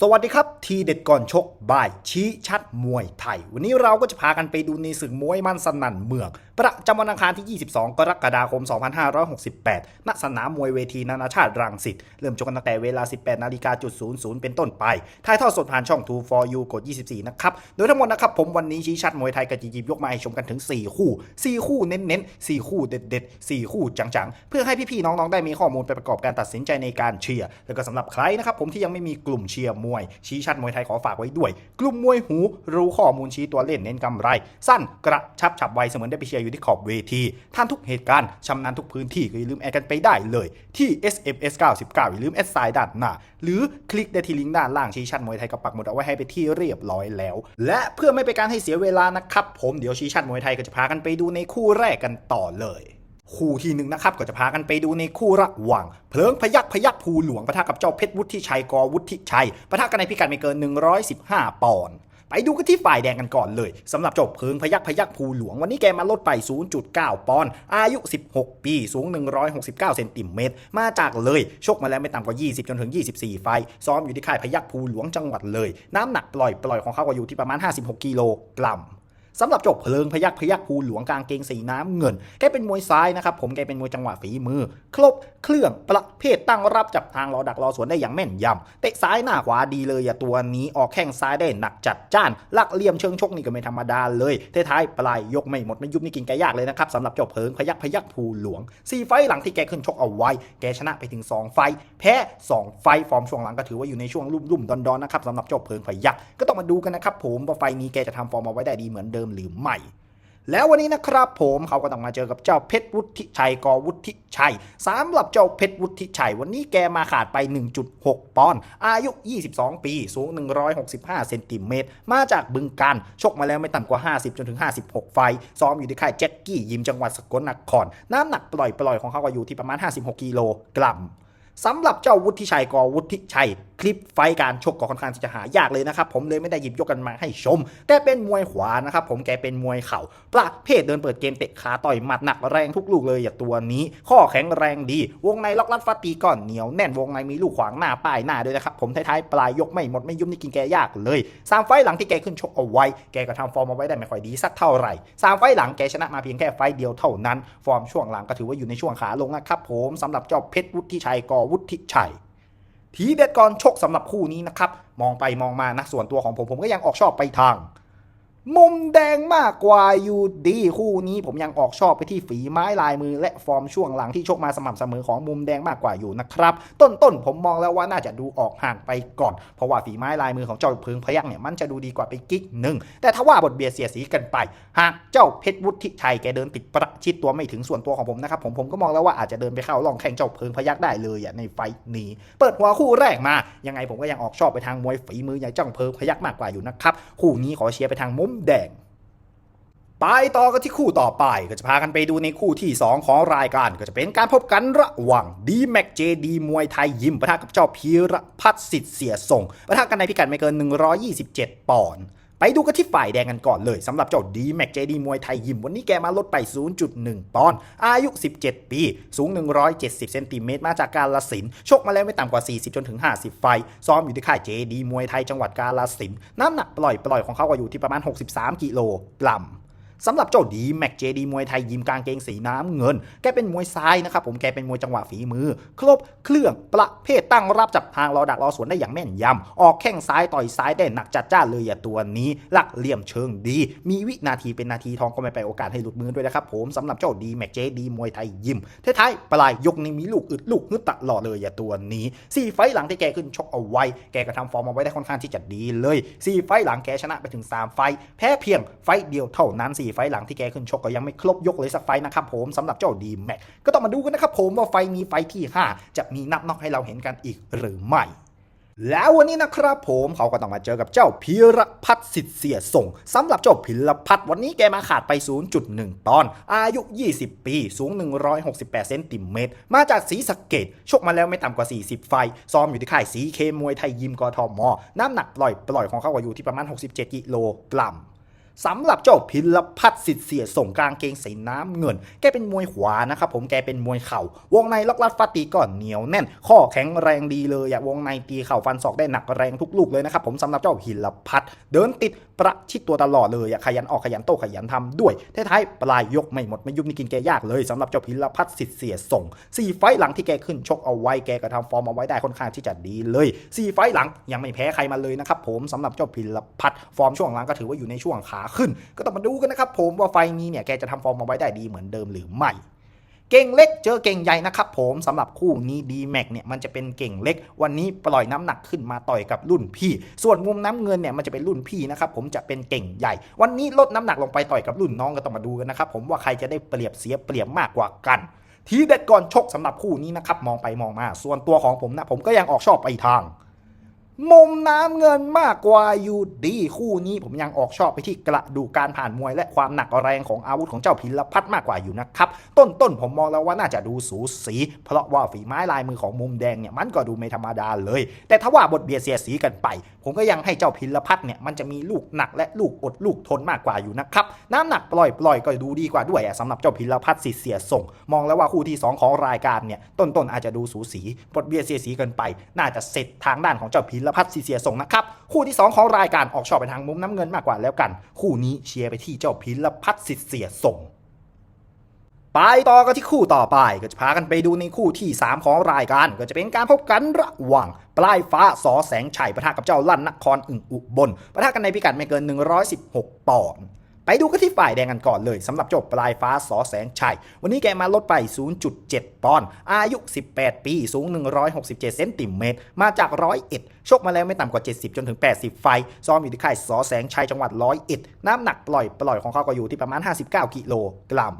สวัสดีครับทีเด็ดก่อนชกบ่ายชี้ชัดมวยไทย วันนี้เราก็จะพากันไปดูในศึกมวยมันสนั่นเมือง ประจำวันอังคารที่ 22 กรกฎาคม 2568 ณ สนามมวยเวทีนานาชาติรังสิต เริ่มชกกันตั้งแต่เวลา 18นาฬิกาจุด00 เป็นต้นไป ถ่ายทอดสดผ่านช่อง2 for you กด 24 นะครับ โดยทั้งหมดนะครับ ผมวันนี้ชี้ชัดมวยไทยกับจีจีบยกมาให้ชมกันถึง 4 คู่ 4 คู่เน้นๆ 4 คู่เด็ดๆ 4 คู่จังๆ เพื่อให้พี่ๆน้องๆได้มีข้อมูลไปประกอบการตัดสินใจในการเชียร์ แล้วก็สำหรับใครนะครับผมที่ยังไม่มีกลุ่มเชียร์มวย ชี้ชัดมวยไทยขอฝากไว้ด้วย กลุ่มมวยหูรู้ข้อมูลชี้ตัวเล่นเน้นกำไร สั้นกระชับฉับไวเสมือนได้ไปเชียร์อยู่ที่ขอบเวทีท่านทุกเหตุการณ์ชำนาญทุกพื้นที่ก็อย่าลืมแอดกันไปได้เลย ที่ SMS 99อย่าลืมแอดไซด์ด้านหน้าหรือคลิกได้ที่ลิงก์ด้านล่างชี้ชัดมวยไทยกับปักหมุดเอาไว้ให้ไปที่เรียบร้อยแล้ว และเพื่อไม่ไปนการให้เสียเวลานะครับผมเดี๋ยวชี้ชัดมวยไทยก็จะพากันไปดูในคู่แรกกันต่อเลย คู่ที่หนึ่งนะครับก็จะพากันไปดูในคู่ระหว่าง เพลิงพยักพยักภูหลวงปะทะกับเจ้าเพชรวุฒิชัยกอวุฒิชัยปะทะกันในพิกัดไม่เกิน 115 ปอนด์ไปดูกันที่ฝ่ายแดงกันก่อนเลยสำหรับเจ้าเพลิงพยักพยักภูหลวงวันนี้แกมาลดไป 0.9 ปอนด์อายุ 16 ปี สูง 169 เซนติเมตร มาจากเลยชกมาแล้วไม่ต่ำกว่า 20 จนถึง 24 ไฟ ซ้อมอยู่ที่ค่ายพยักภูหลวงจังหวัดเลย น้ำหนักปล่อยปล่อยของเขาก็อยู่ที่ประมาณ 56 กิโลกรัม สำหรับจบเพลิงพยักพยักภูหลวงกลางเกงสีน้ำเงิน แกเป็นมวยซ้ายนะครับผมแกเป็นมวยจังหวะฝีมือ ครบเครื่องประเภทตั้งรับจับทางรอดักรอสวนได้อย่างแม่นยำเตะซ้ายหน้าขวาดีเลยอย่าตัวนี้ออกแข้งซ้ายได้หนักจัดจ้านลักเหลี่ยมเชิงชกนี่ก็ไม่ธรรมดาเลยท้ายปลายยกไม่หมดไม่ยุบนี่กินแกยากเลยนะครับสำหรับเจ้าเพลิงพยักพยักภูหลวงสี่ไฟหลังที่แกขึ้นชกเอาไว้ แกชนะไปถึง 2 ไฟ แพ้ 2 ไฟฟอร์มช่วงหลังก็ถือว่าอยู่ในช่วงรุ่มๆดอนๆนะครับสำหรับเจ้าเพลิงพยักก็ต้องมาดูกันนะครับผมว่าไฟนี้แกจะทำฟอร์มเอาไว้ได้ดีเหมือนเดิมหรือไม่แล้ววันนี้นะครับผมเขาก็ต้องมาเจอกับเจ้าเพชรวุฒิชัยกอวุฒิชัยสำหรับเจ้าเพชรวุฒิชัย วันนี้แกมาขาดไป 1.6 ปอนด์อายุ 22 ปี สูง 165 เซนติเมตร มาจากบึงการชกมาแล้วไม่ต่ำกว่า 50 จนถึง 56 ไฟ ซ้อมอยู่ที่ค่ายแจ็คกี้ยิมจังหวัดสกลนคร น้ำหนักปล่อยปล่อยๆของเขาก็อยู่ที่ประมาณ 56 กิโลกรัมสำหรับเจ้าวุฒิชัยกอวุฒิชัย คลิปไฟการชกก็ค่อนข้างที่จะหายากเลยนะครับผมเลยไม่ได้หยิบยกกันมาให้ชม แต่เป็นมวยขวานะครับผมแกเป็นมวยเข่าประเภทเดินเปิดเกมเตะขาต่อยหมัดหนักแรงทุกลูกเลยอย่างตัวนี้ ข้อแข็งแรงดี วงในล็อกลัดฟัดตีก่อนเหนียวแน่นวงในมีลูกขวางหน้าป้ายหน้าด้วยนะครับผมท้ายๆปลายยกไม่หมดไม่ยุ่มนี่กินแกยากเลยสามไฟหลังที่แกขึ้นชกเอาไว้ แกก็ทำฟอร์มเอาไว้ได้ไม่ค่อยดีสักเท่าไหร่สามไฟหลังแกชนะมาเพียงแค่ไฟเดียวเท่านั้น ฟอร์มช่วงหลังก็ถือว่าอยู่ในช่วงขาลงนะครับผมสำหรับเจ้าเพชรวุฒิชัยกอวุฒิชัย ทีเด็ดก่อนชกสำหรับคู่นี้นะครับ มองไปมองมานะส่วนตัวของผมผมก็ยังออกชอบไปทาง มุมแดงมากกว่าอยู่ดีคู่นี้ผมยังออกชอบไปที่ฝีไม้ลายมือ และฟอร์มช่วงหลังที่ชกมาสม่ำเสมอของมุมแดงมากกว่าอยู่นะครับ ต้นต้นๆผมมองแล้วว่าน่าจะดูออกห่างไปก่อน เพราะว่าฝีไม้ลายมือของเจ้าเพิงพยักเนี่ยมันจะดูดีกว่าไปกิ๊กหนึ่งแต่ถ้าว่าบทเบียดเสียสีกันไปหากเจ้าเพชรวุฒิชัยแกเดินติดประชิดตัวไม่ถึงส่วนตัวของผมนะครับผมผมก็มองแล้วว่าอาจจะเดินไปเข้าลองแข่งเจ้าเพิงพยักได้เลยในไฟท์นี้เปิดหัวคู่แรกมายังไงผมก็ยังออกชอบไปทางมวยฝีมืออย่างเจ้าเพิงพยักมากกว่าอยู่นะครับคู่นี้ขอเชียร์ไปทางมุมแดง ไปต่อกันที่คู่ต่อไปก็จะพากันไปดูในคู่ที่ 2 ของรายการก็จะเป็นการพบกันระหว่างดีแม็กเจดีมวยไทยยิมปะทะกับเจ้าพีรพัฒน์สิทธิ์เสียส่งปะทะกันในพิกัดไม่เกิน 127 ปอนด์ ไปดูกันที่ฝ่ายแดงกันก่อนเลยสำหรับเจ้าดีแม็กเจดีมวยไทยยิม วันนี้แกมาลดไป 0.1 ปอนด์อายุ 17 ปี สูง 170 เซนติเมตรมาจากกาลสินชกมาแล้วไม่ต่ำกว่า 40 จนถึง 50 ไฟ ซ้อมอยู่ที่ค่ายเจดีมวยไทยจังหวัดกาลสินน้ำหนักปล่อยปล่อยของเขาก็อยู่ที่ประมาณ 63 กิโลกรัม สำหรับเจ้าดีแม็กเจดีมวยไทยยิมกลางเกงสีน้ำเงิน แกเป็นมวยซ้ายนะครับผมแกเป็นมวยจังหวะฝีมือ ครบเครื่องประเภทตั้งรับจับทางรอดักรอสวนได้อย่างแม่นยำออกแข้งซ้ายต่อยซ้ายได้หนักจัดจ้านเลยอย่าตัวนี้หลักเหลี่ยมเชิงดี มีวินาทีเป็นนาทีทองก็ไม่ไปโอกาสให้หลุดมือด้วยนะครับผมสำหรับเจ้าดีแม็กเจดีมวยไทยยิมท้ายๆปลายยกนี้มีลูกอึดลูกฮึดตลอดเลยอย่าตัวนี้สี่ไฟหลังที่แกขึ้นชกเอาไว้ แกก็ทำฟอร์มเอาไว้ได้ค่อนข้างที่จะดีเลยสี่ไฟหลังแกชนะไปถึงสามไฟแพ้เพียงไฟเดียวเท่านั้นสี่ไฟหลังที่แกขึ้นชกก็ยังไม่ครบยกเลยสักไฟนะครับผมสำหรับเจ้าดีแม็กก็ต้องมาดูกันนะครับผมว่าไฟนี้ไฟที่ 5 จะมีนับน็อกให้เราเห็นกันอีกหรือไม่แล้ววันนี้นะครับผมเขาก็ต้องมาเจอกับเจ้าพีรพัฒน์สิทธิ์เสียส่งสำหรับเจ้าพิรพัฒน์วันนี้แกมาขาดไป 0.1 ตอน อายุ 20 ปี สูง 168 เซนติเมตร มาจากสีสะเกดชกมาแล้วไม่ต่ำกว่า 40 ไฟ ซ้อมอยู่ที่ค่ายสีเคมวยไทยยิมกทม น้ำหนักปล่อยปล่อยของเขาก็อยู่ที่ประมาณ 67 กิโลกรัม สำหรับเจ้าพิลพัฒน์สิทธิ์เสียส่งกลางเกงสีน้ำเงิน แกเป็นมวยขวานะครับผมแกเป็นมวยเข่าวงในล็อกลัดฟาดตีก่อนเหนียวแน่น ข้อแข็งแรงดีเลยอะวงในตีเข่าฟันศอกได้หนักแรงทุกลูกเลยนะครับผมสำหรับเจ้าพิลพัฒน์เดินติดประชิดตัวตลอดเลยอะขยันออกขยันโตขยันทำด้วยท้ายปลายยกไม่หมดไม่ยุบนี่กินแกยากเลยสำหรับเจ้าพิลพัฒน์สิทธิ์เสียส่งสี่ไฟต์หลังที่แกขึ้นชกเอาไว้แกก็ทำฟอร์มเอาไว้ได้ค่อนข้างที่จะดีเลยสี่ไฟต์หลังยังไม่แพ้ใครมาเลยนะครับผมสำหรับเจ้าพิลพัฒน์ฟอร์มช่วงหลังก็ถือว่าอยู่ในช่วงขาขึ้น ก็ต้องมาดูกันนะครับผมว่าไฟนี้เนี่ยแกจะทำฟอร์มเอาไว้ได้ดีเหมือนเดิมหรือไม่เก่งเล็กเจอเก่งใหญ่นะครับผมสำหรับคู่นี้ดีแม็กเนี่ยมันจะเป็นเก่งเล็ก วันนี้ปล่อยน้ำหนักขึ้นมาต่อยกับรุ่นพี่ ส่วนมุมน้ำเงินเนี่ยมันจะเป็นรุ่นพี่นะครับผมจะเป็นเก่งใหญ่ วันนี้ลดน้ำหนักลงไปต่อยกับรุ่นน้องก็ต้องมาดูกันนะครับผมว่าใครจะได้เปรียบเสียเปรียบมากกว่ากันทีเด็ดก่อนชกสำหรับคู่นี้นะครับมองไปมองมา ส่วนตัวของผมนะผมก็ยังออกชอบไปทาง มุมน้ำเงินมากกว่าอยู่ดีคู่นี้ผมยังออกชอบไปที่กระดูการผ่านมวยและความหนักแรงของอาวุธของเจ้าพิลพัฒน์มากกว่าอยู่นะครับ ต้นต้นๆผมมองแล้วว่าน่าจะดูสูสี เพราะว่าฝีไม้ลายมือของมุมแดงเนี่ยมันก็ดูไม่ธรรมดาเลย แต่ถ้าว่าบทเบียดเสียสีกันไป ผมก็ยังให้เจ้าพิลพัฒน์เนี่ยมันจะมีลูกหนักและลูกอดลูกทนมากกว่าอยู่นะครับน้ำหนักปล่อยปล่อยๆก็ดูดีกว่าด้วยสำหรับเจ้าพิลพัฒน์สิเสียส่ง มองแล้วว่าคู่ที่สองของรายการเนี่ยต้นต้นๆอาจจะดูสูสีบทเบียดเสียสีกันไป น่าจะเสร็จทางด้านของเจ้าพิลพัฒน์สิทธิ์เสียส่งนะครับ คู่ที่สองของรายการออกชอบไปทางมุมน้ำเงินมากกว่าแล้วกัน คู่นี้เชียร์ไปที่เจ้าพิรพัฒน์สิทธิ์เสียส่งไปต่อกันที่คู่ต่อไปก็จะพากันไปดูในคู่ที่ 3 ของรายการก็จะเป็นการพบกันระหว่างปลายฟ้าสอแสงชัยปะทะกับเจ้าลั่นนครอึ่งอุบลปะทะกันในพิกัดไม่เกิน 116 ปอนด์ ไปดูกันที่ฝ่ายแดงกันก่อนเลยสำหรับเจ้าปลายฟ้าสอแสงชัย วันนี้แกมาลดไป 0.7 ปอนด์อายุ 18 ปี สูง 167 เซนติเมตร มาจากร้อยเอ็ดชกมาแล้วไม่ต่ำกว่า 70 จนถึง 80 ไฟ ซ้อมอยู่ที่ค่ายสอแสงชัยจังหวัดร้อยเอ็ดน้ำหนักปล่อยปล่อยของเขาก็อยู่ที่ประมาณ 59 กิโลกรัม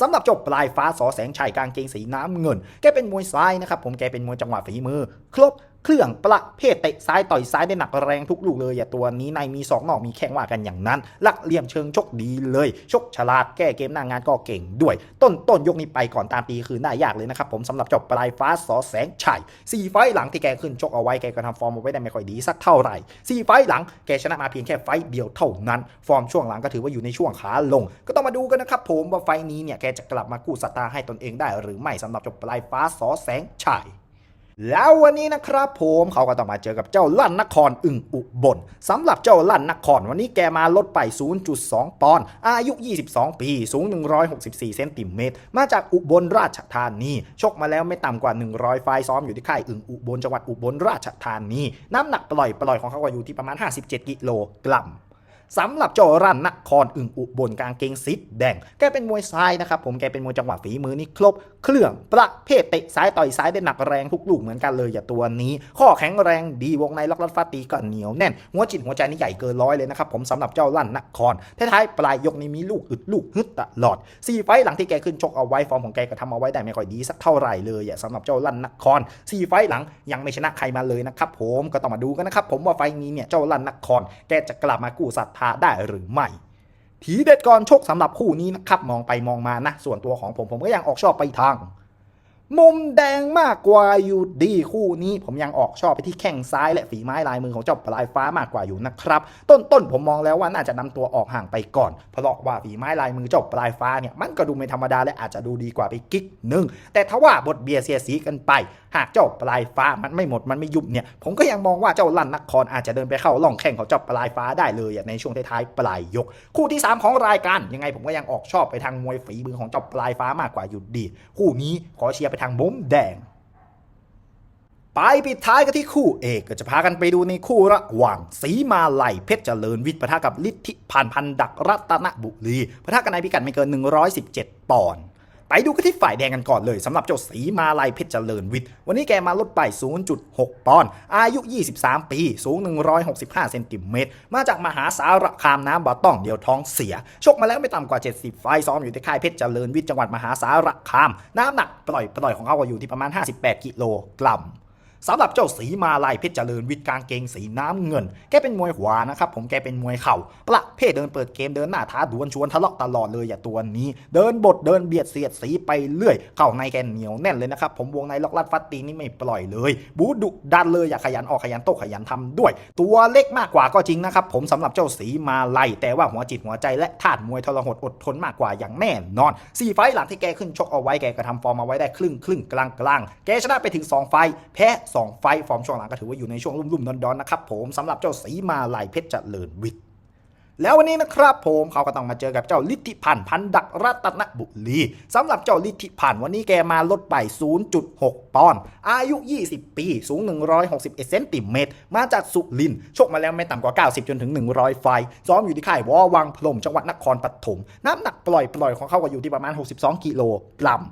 สำหรับจบปลายฟ้าสอแสงชัยกางเกงสีน้ำเงิน แกเป็นมวยซ้ายนะครับผมแกเป็นมวยจังหวะฝีมือ ครบ เครื่องประเภทเตะซ้ายต่อยซ้ายได้หนักแรงทุกลูกเลยอย่าตัวนี้ในมีสองนอกมีแข้งว่ากันอย่างนั้นหลักเหลี่ยมเชิงชกดีเลย ชกฉลาดแก้เกมหน้างานก็เก่งด้วย ต้นต้นยกนี้ไปก่อนตามตีคืนได้ยากเลยนะครับผมสำหรับจบปลายฟ้าสอแสงชัยสี่ไฟหลังที่แกขึ้นชกเอาไว้แกก็ทำฟอร์มเอาไว้ได้ไม่ค่อยดีสักเท่าไหร่สี่ไฟหลังแกชนะมาเพียงแค่ไฟเดียวเท่านั้น ฟอร์มช่วงหลังก็ถือว่าอยู่ในช่วงขาลง ก็ต้องมาดูกันนะครับผมว่าไฟนี้เนี่ยแกจะกลับมากู้สตาร์ให้ตนเองได้หรือไม่สำหรับจบปลายฟ้าสอแสงชัย แล้ววันนี้นะครับผมเขาก็ต้องมาเจอกับเจ้าลั่นนครอึ่งอุบลสำหรับเจ้าลั่นนครวันนี้แกมาลดไป 0.2 ปอนด์อายุ 22 ปี สูง 164 เซนติเมตร มาจากอุบลราชธานีชกมาแล้วไม่ต่ำกว่า 100 ไฟล์ซ้อมอยู่ที่ค่ายอึ่งอุบลจังหวัดอุบลราชธานี น้ำหนักปล่อยปล่อยของเขาก็อยู่ที่ประมาณ 57 กิโลกรัม สำหรับเจ้ารันนครอึ่งอุบลกางเกงซิดแดง แกเป็นมวยซ้ายนะครับผมแกเป็นมวยจังหวะฝีมือนี่ครบ เครื่องประเภทเตะซ้ายต่อยซ้ายได้หนักแรงทุกลูกเหมือนกันเลยอย่าตัวนี้ ข้อแข็งแรงดีวงในล็อกลัดฟาตีก็เหนียวแน่น หัวจิตหัวใจนี่ใหญ่เกินร้อยเลยนะครับผมสำหรับเจ้าลั่นนครท้ายๆปลายยกนี้มีลูกอึดลูกฮึดตลอดสี่ไฟต์หลังที่แกขึ้นชกเอาไว้ฟอร์มของแกก็ทำเอาไว้ได้ไม่ค่อยดีสักเท่าไหร่เลยอย่าสำหรับเจ้าลั่นนครสี่ไฟต์หลังยังไม่ชนะใครมาเลยนะครับผมก็ต้องมาดูกันนะครับผมว่าไฟต์นี้เนี่ยเจ้าลั่นนครแกจะกลับมากู้ศรัทธาได้หรือไม่ทีเด็ดก่อนชกสำหรับคู่นี้นะครับมองไปมองมานะ ส่วนตัวของผมผมก็ยังออกชอบไปทาง มุมแดงมากกว่าอยู่ดีคู่นี้ ผมยังออกชอบไปที่แข้งซ้ายและฝีไม้ลายมือของเจ้าปลายฟ้ามากกว่าอยู่นะครับ ต้นต้นผมมองแล้วว่าน่าจะนำตัวออกห่างไปก่อน เพราะว่าฝีไม้ลายมือเจ้าปลายฟ้าเนี่ยมันก็ดูไม่ธรรมดาและอาจจะดูดีกว่าไปกิ๊กหนึ่งแต่ถ้าว่าบทเบียร์เสียสีกันไป หากเจ้าปลายฟ้ามันไม่หมดมันไม่ยุบเนี่ยผมก็ยังมองว่าเจ้าลั่นนครอาจจะเดินไปเข้าล่องแข่งของเจ้าปลายฟ้าได้เลยในช่วงท้ายๆปลายยก คู่ที่ 3 ของรายการยังไงผมก็ยังออกชอบไปทางมวยฝีมือของเจ้าปลายฟ้ามากกว่าอยู่ดี คู่นี้ขอเชียร์ไปทางมุมแดง ไปปิดท้ายกันที่คู่เอกก็จะพากันไปดูในคู่ระหว่างสีมาลัยเพชรเจริญวิทย์ปะทะกับลิทธิพันธ์พันดักรัตนบุรีปะทะกันในพิกัดไม่เกิน 117 ปอนด์ ไปดูกันที่ฝ่ายแดงกันก่อนเลยสำหรับเจ้าสีมาลายเพชรเจริญวิทย์ วันนี้แกมาลดไป 0.6 ปอนด์อายุ 23 ปี สูง 165 เซนติเมตร มาจากมหาสารคามน้ำบ่อต้องเดียวท้องเสีย ชกมาแล้วไม่ต่ำกว่า 70 ไฟซ้อมอยู่ที่ค่ายเพชรเจริญวิทย์จังหวัดมหาสารคาม น้ำหนักปล่อยปล่อยของเขาอยู่ที่ประมาณ 58 กิโลกรัม สำหรับเจ้าสีมาลายเพชรเจริญวิทย์กางเกงสีน้ำเงิน แกเป็นมวยขวานะครับผมแกเป็นมวยเข่าประเภทเดินเปิดเกมเดินหน้าท้าดวลชวนทะเลาะตลอดเลยอย่าตัวนี้ เดินบทเดินเบียดเสียดสีไปเรื่อย เข้าในแกเหนียวแน่นเลยนะครับผมวงในล็อกลัดฟัดตีนนี่ไม่ปล่อยเลย บูดุดันเลยอย่าขยันออกขยันโตขยันทำด้วย ตัวเล็กมากกว่าก็จริงนะครับผมสำหรับเจ้าสีมาลายแต่ว่าหัวจิตหัวใจและธาตุมวยทรหดอดทนมากกว่าอย่างแน่นอนสี่ไฟหลังที่แกขึ้นชกเอาไว้แกก็ทำฟอร์มเอาไว้ได้ครึ่งครึ่งกลางกลางแกชนะไปถึง 2 ไฟแพ้2 ไฟฟอร์มช่วงหลังก็ถือว่าอยู่ในช่วงรุ่มๆดอนๆนะครับผมสำหรับเจ้าสีมาลายเพชรเจริญวิทย์แล้ววันนี้นะครับผมเขาก็ต้องมาเจอกับเจ้าลิทธิพันธ์พันดักรัตนบุรีสำหรับเจ้าลิทธิพันธ์วันนี้แกมาลดไป 0.6 ปอนด์อายุ 20 ปี สูง 161 เซนติเมตร มาจากสุรินชกมาแล้วไม่ต่ำกว่า 90 จนถึง 100 ไฟ ซ้อมอยู่ที่ค่ายวอวังพรมจังหวัดนครปฐมน้ำหนักปล่อยปล่อยของเขาก็อยู่ที่ประมาณ 62 กิโลกรัม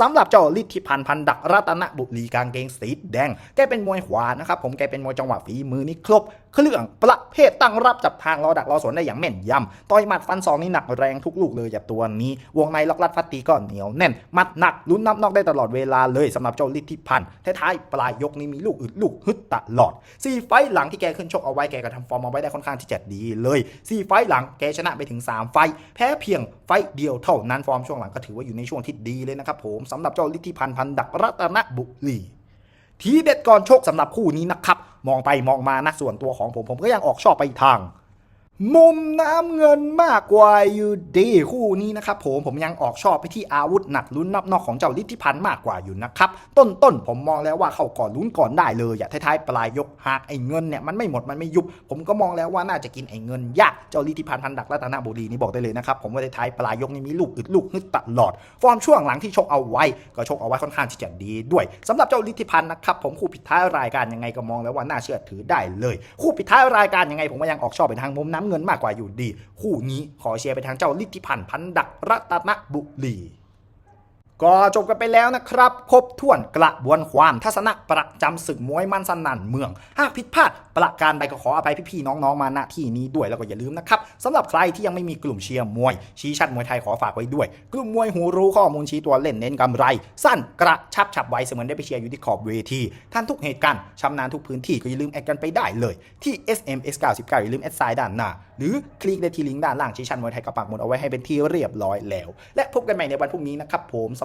สำหรับเจ้าลิทธิพันธ์พันดักรัตนบุรีกางเกงสีแดง แกเป็นมวยขวานะครับผมแกเป็นมวยจังหวะฝีมือนี่ครบเครื่องประเภทตั้งรับจับทางรอดักรอสวนได้อย่างแม่นยำต่อยหมัดฟันศอกนี่หนักแรงทุกลูกเลยจากตัวนี้ วงในล็อกลัดฟัดตีก็เหนียวแน่นมัดหนักลุ้นนับนอกได้ตลอดเวลาเลยสำหรับเจ้าลิทธิพันธ์ท้ายๆปลายยกนี้มีลูกอึดลูกฮึดตลอดสี่ไฟหลังที่แกขึ้นชกเอาไว้แกก็ทำฟอร์มเอาไว้ได้ค่อนข้างที่จะดีเลยสี่ไฟหลังแกชนะไปถึงสามไฟ แพ้เพียงไฟเดียวเท่านั้นฟอร์มช่วงหลังก็ถือว่าอยู่ในช่วงที่ดีเลยนะครับผมสำหรับเจ้าลิทธิพันธ์พันดักรัตนบุรีทีเด็ดก่อนโชคสำหรับคู่นี้นะครับ มองไปมองมานะส่วนตัวของผมผมก็ยังออกชอบไปทาง มุมน้ำเงินมากกว่าอยู่ดีคู่นี้นะครับผมผมยังออกชอบไปที่อาวุธหนักลุ้นนับนอกของเจ้าลิทธิพันธ์มากกว่าอยู่นะครับต้นต้นผมมองแล้วว่าเข้าก่อนลุ้นก่อนได้เลยอย่าท้ายๆปลายยกหากไอ้เงินเนี่ยมันไม่หมดมันไม่ยุบ ผมก็มองแล้วว่าน่าจะกินไอ้เงินยากเจ้าลิทธิพันธ์พันดักรัตนบุรีนี่บอกได้เลยนะครับผมว่าท้ายปลายยกนี่มีลูกอึดลูกฮึดตลอด ฟอร์มช่วงหลังที่ชกเอาไว้ ก็ชกเอาไว้ค่อนข้างที่จะดีด้วยสำหรับเจ้าลิทธิพันธ์นะครับผมคู่ปิดท้ายรายการยังไงก็มองแล้วว่าน่าเชื่อถือได้เลย คู่ปิดท้ายรายการยังไงผมก็ยังออกชอบไปทางมุมน้ำเงินมากกว่าอยู่ดี คู่นี้ขอเชียร์ไปทางเจ้าลิทธิพันธ์พันดักรัตนบุรี ก็จบกันไปแล้วนะครับ ครบถ้วนกระบวนความทัศนะประจำศึกมวยมันสนั่นเมือง หากผิดพลาดประการใดก็ขออภัยพี่ๆน้องๆมาณที่นี้ด้วยแล้วก็อย่าลืมนะครับสำหรับใครที่ยังไม่มีกลุ่มเชียร์มวย ชี้ชัดมวยไทยขอฝากไว้ด้วย กลุ่มมวยหูรู้ข้อมูลชี้ตัวเล่นเน้นกำไร สั้นกระชับฉับไวเสมือนได้ไปเชียร์อยู่ที่ขอบเวทีท่านทุกเหตุการณ์ชำนาญทุกพื้นที่ก็อย่าลืมแอดกันไปได้เลย ที่ SMS 99อย่าลืมแอดไซด์ด้านหน้าหรือคลิกได้ที่ลิงก์ด้านล่างชี้ชัดมวยไทยกับปากหมดเอาไว้ให้เป็นที่เรียบร้อยแล้ว และพบกันใหม่ในวันพรุ่งนี้นะครับผมส